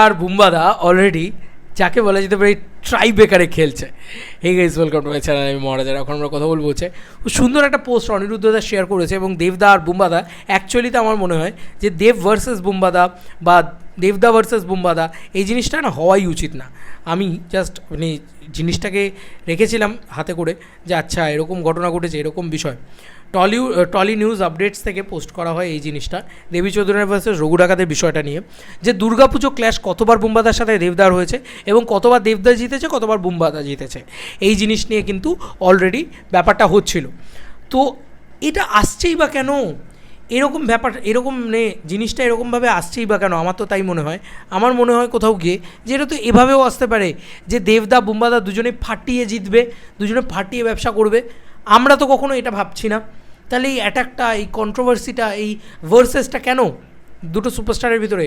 আর বুম্বাদা already যাকে বলা যেতে পারে ট্রাই বেকারে খেলছে। Hey guys welcome to my channel আমি মহারাজার এখন আমরা কথা বলব হচ্ছে সুন্দর একটা পোস্ট অনিরুদ্ধদা শেয়ার করেছে এবং দেবদা আর বুম্বাদা অ্যাকচুয়ালিতে আমার মনে হয় যে দেব ভার্সেস বুম্বাদা বা দেবদা ভার্সেস বুম্বাদা, এই জিনিসটা না হওয়াই উচিত না। আমি জাস্ট মানে জিনিসটাকে রেখেছিলাম হাতে করে যে আচ্ছা এরকম ঘটনা ঘটেছে, এরকম বিষয়। টলি টলি নিউজ আপডেটস থেকে পোস্ট করা হয় এই জিনিসটা, দেবী চৌধুরী ভার্সেস রঘু ডাকাতের বিষয়টা নিয়ে। যে দুর্গাপুজো ক্ল্যাশ কতবার বুম্বাদার সাথে দেবদার হয়েছে এবং কতবার দেবদা জিতেছে, কতবার বুম্বাদা জিতেছে। এই জিনিস নিয়ে কিন্তু অলরেডি ব্যাপারটা হচ্ছিল। তো এটা আসছেই বা কেন? এরকম ব্যাপার, এরকম মানে জিনিসটা এরকমভাবে আসছেই বা কেন? আমার তো তাই মনে হয়। আমার মনে হয় কোথাও গিয়ে যে এটা তো এভাবেও আসতে পারে যে দেবদা, বুম্বাদা দুজনে ফাটিয়ে জিতবে, দুজনে ফাটিয়ে ব্যবসা করবে, আমরা তো কখনো এটা ভাবছি না। তাহলে এই অ্যাটাকটা এই কন্ট্রোভার্সিটা এই ভার্সেসটা কেন দুটো সুপারস্টারের ভিতরে?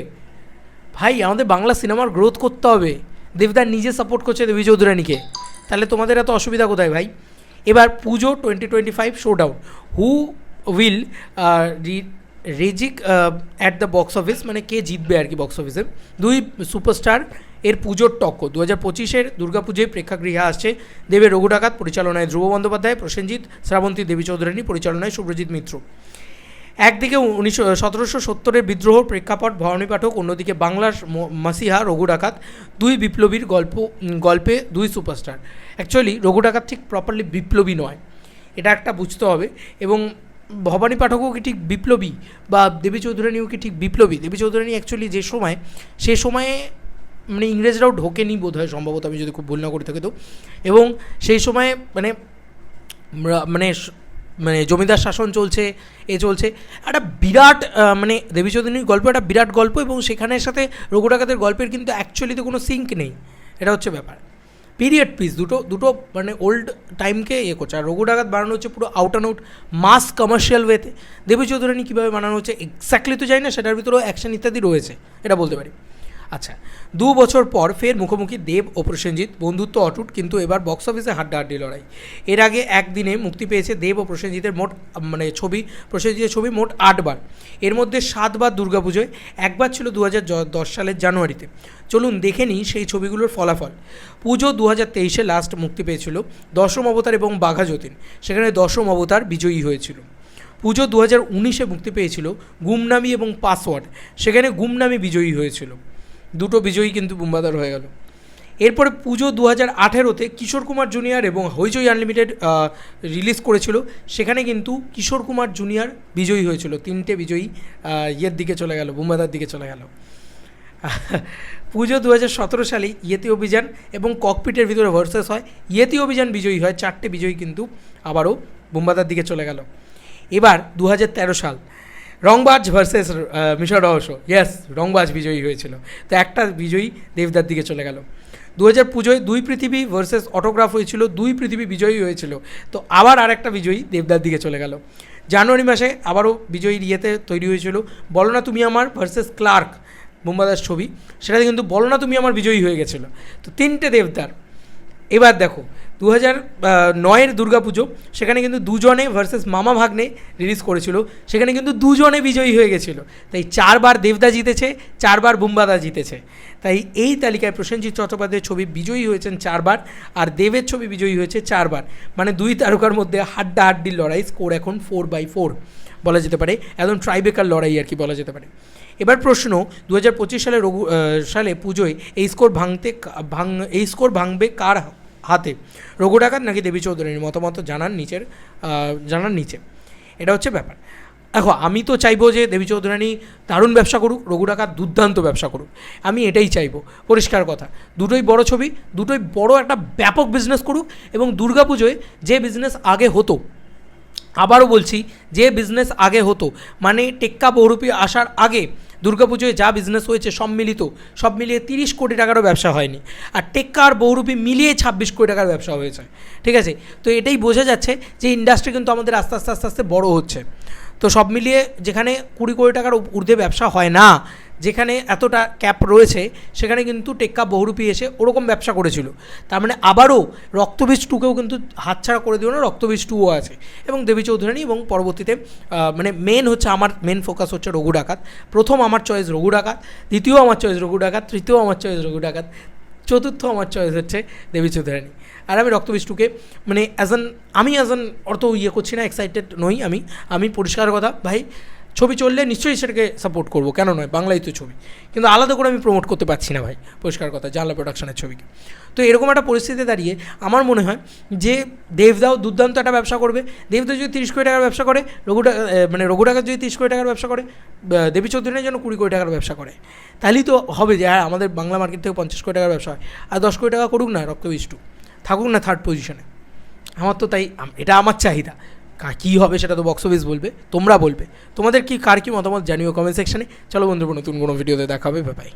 ভাই, আমাদের বাংলা সিনেমার গ্রোথ করতে হবে। দেবদা নিজে সাপোর্ট করছে দেবী চৌধুরানীকে। তাহলে তোমাদের এত অসুবিধা কোথায় ভাই? এবার Pujo twenty twenty five show down who will rage at the box office মানে কে জিতবে আর কি বক্স অফিসে দুই সুপারস্টার এর পুজোর টক্কর দু হাজার পঁচিশের দুর্গাপুজোয় প্রেক্ষাগৃহে আসছে দেবের রঘু ডাকাত, পরিচালনায় ধ্রুব বন্দ্যোপাধ্যায়, প্রসেনজিৎ, শ্রাবন্তী দেবী চৌধুরানী, পরিচালনায় শুভ্রজিৎ মিত্র। একদিকে উনিশশো সতেরোশো সত্তরের বিদ্রোহ প্রেক্ষাপট, ভবানী পাঠক, অন্যদিকে বাংলার মাসিহা, রঘু ডাকাত, দুই বিপ্লবীর গল্প গল্পে দুই সুপারস্টার অ্যাকচুয়ালি রঘু ডাকাত ঠিক প্রপারলি বিপ্লবী নয়। এটা একটা বুঝতে হবে এবং ভবানী পাঠকও কি ঠিক বিপ্লবী বা দেবী চৌধুরানীও কি ঠিক বিপ্লবী? দেবী চৌধুরানী অ্যাকচুয়ালি যে সময়, সে সময়ে মানে ইংরেজরাও ঢোকেনি বোধ হয় সম্ভবত, আমি যদি খুব ভুল না করে থাকি তো। এবং সেই সময়ে মানে মানে মানে জমিদার শাসন চলছে, এ চলছে। একটা বিরাট মানে দেবী চৌধুরীর গল্প একটা বিরাট গল্প এবং সেখানের সাথে রঘু ডাকাতের গল্পের কিন্তু অ্যাকচুয়ালিতে কোনো সিঙ্ক নেই। এটা হচ্ছে ব্যাপার। পিরিয়ড পিস দুটো দুটো মানে ওল্ড টাইমকে ইয়ে করছে। আর রঘু ডাকাত বানানো হচ্ছে পুরো out and out mass commercial ওয়েতে দেবী চৌধুরানী কীভাবে বানানো হচ্ছে এক্স্যাক্টলি তো জানি না, সেটার ভিতরেও অ্যাকশন ইত্যাদি রয়েছে, এটা বলতে পারি। আচ্ছা দু বছর পর ফের মুখোমুখি দেব ও প্রসেনজিৎ। বন্ধুত্ব অটুট, কিন্তু এবার বক্স অফিসে হাড্ডাহাড্ডি লড়াই। এর আগে একদিনে মুক্তি পেয়েছে দেব ও প্রসেনজিতের মোট মানে ছবি, প্রসেনজিতের ছবি মোট আটবার। এর মধ্যে সাতবার দুর্গাপুজোয়, একবার ছিল দু দশ সালের জানুয়ারিতে। চলুন দেখে নিই সেই ছবিগুলোর ফলাফল। পুজো দু হাজার তেইশে লাস্ট মুক্তি পেয়েছিল দশম অবতার এবং বাঘা যতীন। সেখানে দশম অবতার বিজয়ী হয়েছিল। পুজো দু হাজার উনিশে মুক্তি পেয়েছিল গুমনামি এবং পাসওয়ার্ড। সেখানে গুমনামি বিজয়ী হয়েছিল। দুটো বিজয়ী কিন্তু বুম্বাদার হয়ে গেল। এরপরে পুজো দু হাজার আঠেরোতে কিশোর কুমার জুনিয়র এবং হইচই আনলিমিটেড রিলিজ করেছিল। সেখানে কিন্তু কিশোর কুমার জুনিয়র বিজয়ী হয়েছিল। তিনটে বিজয়ী ইয়ের দিকে চলে গেল, বুম্বাদার দিকে চলে গেল। পুজো দু হাজার সতেরো সালে ইয়েতি অভিযান এবং ককপিটের ভিতরে ভার্সেস হয়। ইয়েতি অভিযান বিজয়ী হয়, চারটে বিজয়ী কিন্তু আবারও বুম্বাদার দিকে চলে গেল। এবার দু হাজার তেরো সাল রংবাজ ভার্সেস মিশর রহস্য। ইয়েস রংবাজ বিজয়ী হয়েছিল। তো একটা বিজয়ী দেবদার দিকে চলে গেল। দু হাজার পুজোয় দুই পৃথিবী ভার্সেস অটোগ্রাফ হয়েছিল, দুই পৃথিবী বিজয়ী হয়েছিল। তো আবার আরেকটা বিজয়ী দেবদার দিকে চলে গেল। জানুয়ারি মাসে আবারও বিজয়ীর ইয়েতে তৈরি হয়েছিল, বলো না তুমি আমার ভার্সেস ক্লার্ক বুম্বাদার ছবি। সেটাতে কিন্তু বলো না তুমি আমার বিজয়ী হয়ে গেছিল। তো তিনটে দেবদার। এবার দেখো দু হাজার নয়ের দুর্গাপুজো, সেখানে কিন্তু দুজনে ভার্সেস মামা ভাগ্নে রিলিজ করেছিল। সেখানে কিন্তু দুজনে বিজয়ী হয়ে গেছিল। তাই চারবার দেবদা জিতেছে, চারবার বুম্বাদা জিতেছে। তাই এই তালিকায় প্রসেনজিৎ চট্টোপাধ্যায়ের ছবি বিজয়ী হয়েছেন চারবার, আর দেবের ছবি বিজয়ী হয়েছে চারবার। মানে দুই তারকার মধ্যে হাড্ডা হাড্ডির লড়াই স্কোর এখন ফোর বাই ফোর বলা যেতে পারে। একদম ট্রাইবেকার লড়াই আর কি বলা যেতে পারে। এবার প্রশ্ন দু হাজার পঁচিশ সালে রঘু সালে পুজোয় এই স্কোর ভাঙতে ভাঙ, এই স্কোর ভাঙবে কার হাতে। রঘু ডাকাত নাকি দেবী চৌধুরীর মতামত জানান নিচের জানান নিচে। এটা হচ্ছে ব্যাপার। দেখো, আমি তো চাইব যে দেবী চৌধুরানী দারুণ ব্যবসা করুক, রঘু ডাকাত দুর্দান্ত ব্যবসা করুক। আমি এটাই চাইব। পরিষ্কার কথা। দুটোই বড় ছবি, দুটোই বড় একটা ব্যাপক বিজনেস করুক এবং দুর্গাপুজোয় যে বিজনেস আগে হতো, আবারও বলছি, যে বিজনেস আগে হতো মানে টেক্কা বহুরূপী আসার আগে দুর্গাপুজোয় যা বিজনেস হয়েছে সব মিলিত, সব মিলিয়ে তিরিশ কোটি টাকারও ব্যবসা হয়নি। আর টেক্কা আর বহুরূপী মিলিয়ে ছাব্বিশ কোটি টাকার ব্যবসা হয়েছে। ঠিক আছে? তো এটাই বোঝা যাচ্ছে যে ইন্ডাস্ট্রি কিন্তু আমাদের আস্তে আস্তে আস্তে আস্তে বড় হচ্ছে। তো সব মিলিয়ে যেখানে কুড়ি কোটি টাকার ঊর্ধ্বে ব্যবসা হয় না যেখানে এতটা ক্যাপ রয়েছে, সেখানে কিন্তু টেক্কা বহুরূপী এসে ওরকম ব্যবসা করেছিল। তার মানে আবারও রক্তবীজ টুকেও কিন্তু হাতছাড়া করে দিও না, রক্তবীজ টুও আছে। এবং দেবী চৌধুরানী এবং পরবর্তীতে মানে মেন হচ্ছে আমার মেন ফোকাস হচ্ছে রঘু ডাকাত। প্রথম আমার চয়েস রঘু ডাকাত, দ্বিতীয় আমার চয়েস রঘু ডাকাত, তৃতীয় আমার চয়েস রঘু ডাকাত, চতুর্থ আমার চয়েস হচ্ছে দেবী চৌধুরানী। আর আমি রক্তবিষ্টুকে মানে অ্যাজ অ্যান আমি অ্যাজ অ্যান অত ইয়ে করছি না এক্সাইটেড নই আমি। আমি পরিষ্কার কথা, ভাই ছবি চললে নিশ্চয়ই সেটাকে সাপোর্ট করব। কেন নয়? বাংলায় তো ছবি। কিন্তু আলাদা করে আমি প্রমোট করতে পারছি না ভাই। পরিষ্কার কথা, জানলা প্রোডাকশনের ছবিকে। তো এরকম একটা পরিস্থিতিতে দাঁড়িয়ে আমার মনে হয় যে দেবদাও দুর্দান্ত একটা ব্যবসা করবে। দেবদা যদি তিরিশ কোটি টাকার ব্যবসা করে রঘুটা মানে রঘু টাকার যদি তিরিশ কোটি টাকার ব্যবসা করে দেবী চৌধুরীর জন্য কুড়ি কোটি টাকার ব্যবসা করে। তাহলেই তো হবে যে হ্যাঁ আমাদের বাংলা মার্কেট থেকে পঞ্চাশ কোটি টাকার ব্যবসা হয়। আর দশ কোটি টাকা করুক না রক্তবিষ্টু থাকুক না থার্ড পজিশনে আমার তো তাই এটা আমার চাহিদা। কা- কী হবে সেটা তো বক্স অফিস বলবে, তোমরা বলবে। তোমাদের কি, কার কি মতামত জানিও কমেন্ট সেকশানে চলো বন্ধুরা, নতুন কোনো ভিডিওতে দেখাবে বাই